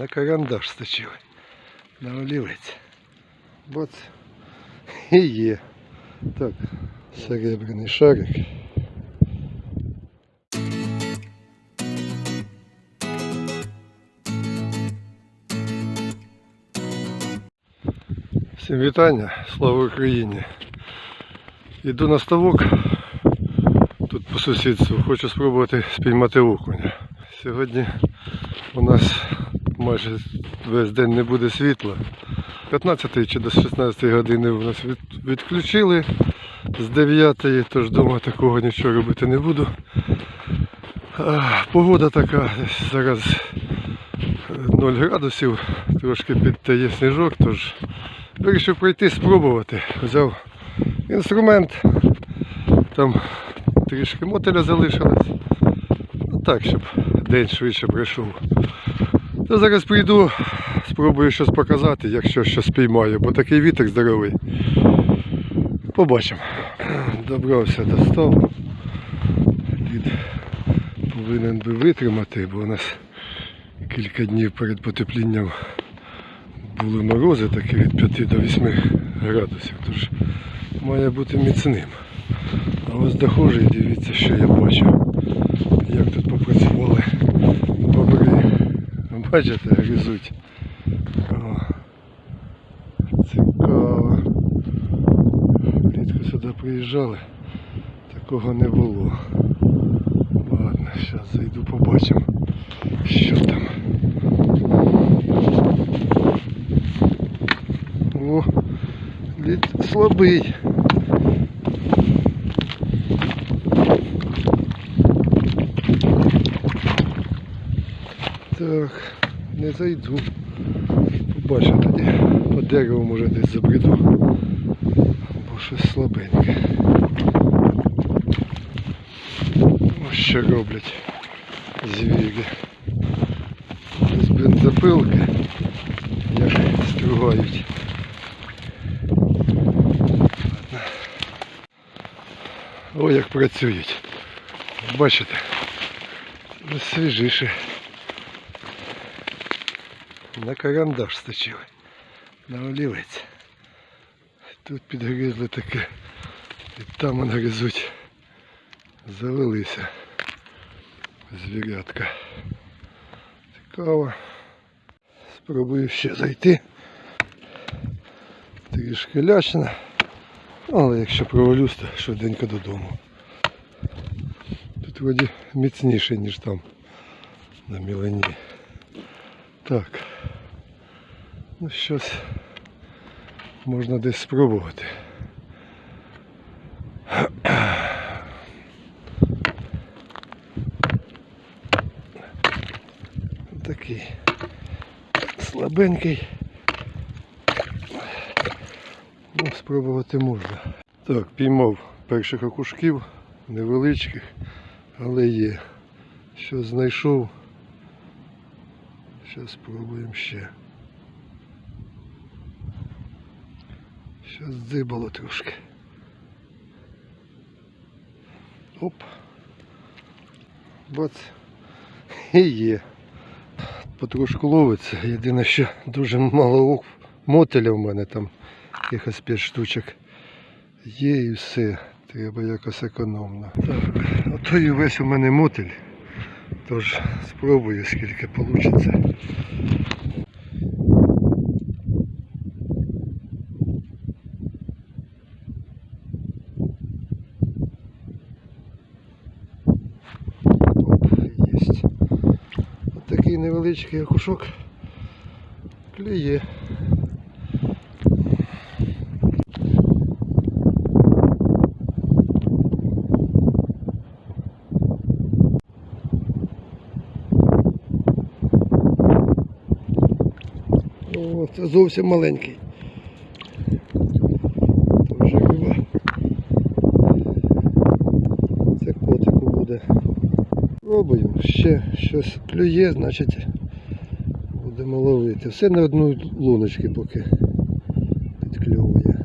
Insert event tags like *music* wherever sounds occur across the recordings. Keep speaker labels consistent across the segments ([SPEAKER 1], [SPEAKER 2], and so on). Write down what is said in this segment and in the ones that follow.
[SPEAKER 1] На карандаш сточили. На олівець. Бац. *laughs* І є. Так, серебряний шарик. Всім вітання, слава Україні. Іду на ставок, тут по сусідству, хочу спробувати спіймати окуня. Сьогодні у нас майже весь день не буде світла. 15 чи до 16 години у нас від- відключили з 9, тож вдома такого нічого робити не буду. Погода така, зараз е, 0 градусів, трошки підтає сніжок, тож вирішив прийти спробувати. Взяв інструмент, там трішки мотеля залишилось. Ну так, щоб день швидше пройшов. То зараз прийду, спробую щось показати, якщо щось спіймаю, бо такий вітер здоровий. Побачимо. Добрався до ставу. Лід повинен би витримати, бо у нас кілька днів перед потеплінням були морози такі від 5 до 8 градусів, тож має бути міцним. А ось доходжу і дивіться, що я бачу. Як тут попрацювали бобри. Бачите, гризуть. Цікаво. Влітку сюди приїжджали, такого не було. Ладно, зараз зайду побачимо, що там. О, лід слабий. Так, зайду. Побачу тоді. По дереву може десь забреду. Бо щось слабеньке. Ось що роблять звірі. З бензопилки як стругають. О, як працюють. Бачите? Свіжіше. На карандаш сточили. На олівець. Тут підгризли таке. І там он гризуть. Завелися. Звірятка. Цікаво. Спробую ще зайти. Трішки лячно. Але якщо провалюсь, то швиденько додому. Тут вроді міцніше, ніж там на мілені. Так. Ну щось можна десь спробувати. Такий слабенький. Ну, спробувати можна. Так, піймав перших окушків, невеличких, але є. Що знайшов. Зараз спробуємо ще. Щось дзибало трошки. Оп. Бац. І є. Потрошку ловиться. Єдине, що дуже мало мотеля в мене там. Якихось 5 штучок. Є і все. Треба якось економно. Так, ото і весь у мене мотель. Тож спробую скільки вийде. Оп, єсть. Ось такий невеличкий окушок. Клює. О, це зовсім маленький. Це вже. Це котику буде. Пробуємо, ще щось клює, значить будемо ловити. Все на одну луночки поки підкльовує.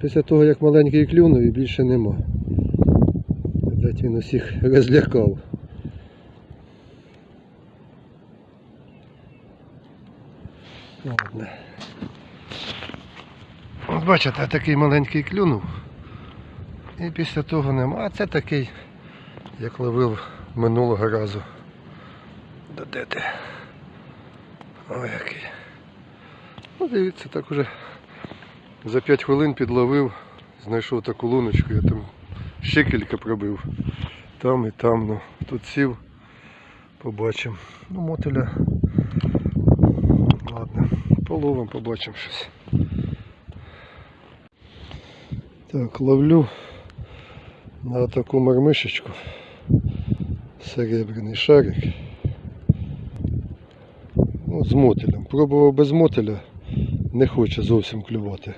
[SPEAKER 1] Після того як маленький клюнув і більше нема. Видать, він усіх розлякав. Ладно. От бачите, такий маленький клюнув. І після того нема. А це такий, як ловив минулого разу. Да де ти? Ой, який. Ну, дивіться, так уже за 5 хвилин підловив, знайшов таку луночку, я там ще кілька пробив. Там і там, ну, тут сів, побачимо. Ну, мотиля. Ладно, половим, побачимо щось. Так, ловлю на таку мармишечку. Серебряний шарик. Ну, з мотилем. Пробував без мотиля, не хоче зовсім клювати.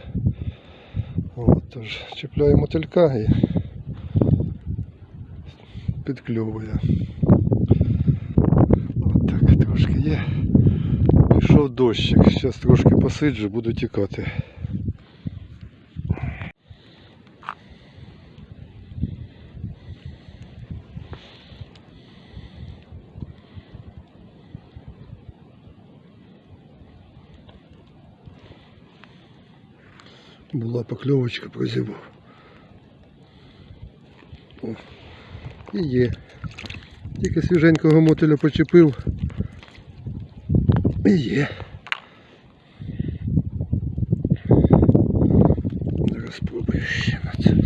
[SPEAKER 1] От, тож чіпляю мотилька і підкльовує. От так трошки є. Пішов дощик. Зараз трошки посиджу, буду тікати. Була покльовочка, прозівав. О, і є. Тільки свіженького мотиля почепив. І є. Зараз спробую ще на це.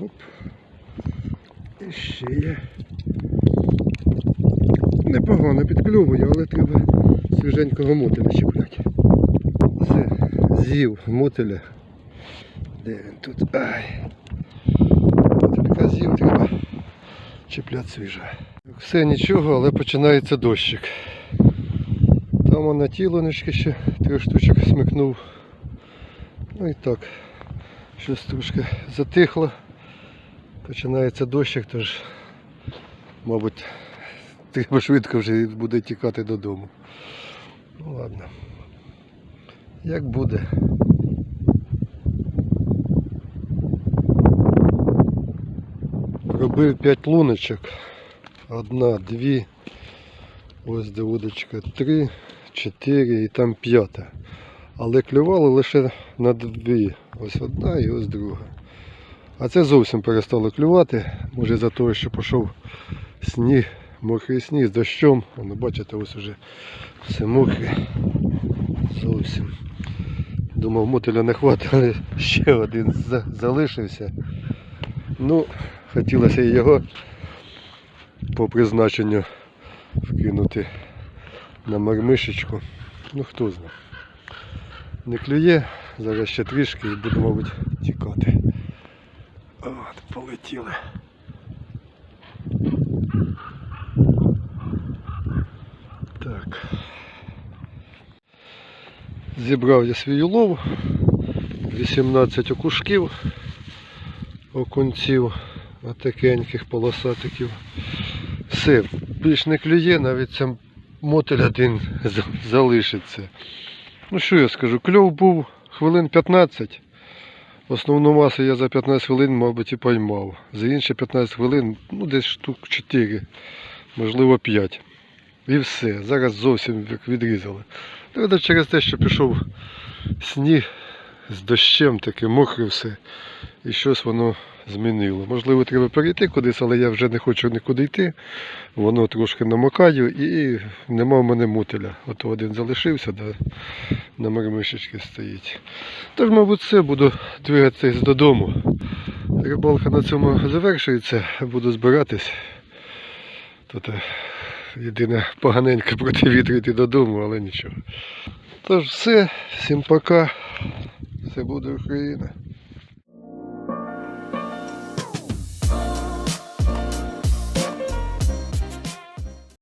[SPEAKER 1] Оп. І ще є. Непогано підкльовує, але треба свіженького мотиля чіпляти. Все, з'їв мотиля. Де він тут? Ай. Мотилька з'їв, треба чіпляти свіже. Все нічого, але починається дощик. Там вона тілонечки ще три штучок смикнув. Ну і так, щось трошки затихло. Починається дощик, тож, мабуть, треба швидко вже буде тікати додому. Ну ладно. Як буде. Пробив 5 луночок. Одна, дві. Ось де удочка три, чотири і там п'ята. Але клювало лише на дві. Ось одна і ось друга. А це зовсім перестало клювати. Може за того, що пішов сніг, мокрий сніг з дощом. Воно бачите, ось уже все мокре. Зовсім. Думав, мотиля не хватить, але ще один залишився. Ну, хотілося і його по призначенню вкинути на мармишечку. Ну хто знає. Не клює, зараз ще трішки і буду, мабуть, тікати. Полетіли. Так. Зібрав я свій улов. 18 окушків, окунців, отакеньких полосатиків. Все, більш не клює, навіть ця мотель один залишиться. Ну що я скажу, кльов був хвилин 15. Основну масу я за 15 хвилин, мабуть, і поймав. За інші 15 хвилин, ну десь штук 4, можливо 5. І все. Зараз зовсім відрізали. Правда, через те, що пішов сніг з дощем, таке мокре все. І щось воно змінило. Можливо, треба перейти кудись, але я вже не хочу нікуди йти. Воно трошки намокаю і нема в мене мутеля. От один залишився, да, на мармишечці стоїть. Тож, мабуть, все, буду двигатись додому. Рибалка на цьому завершується, буду збиратись. Тут е, єдине поганенько *laughs* проти вітру йти додому, але нічого. Тож все, всім пока. Все буде Україна.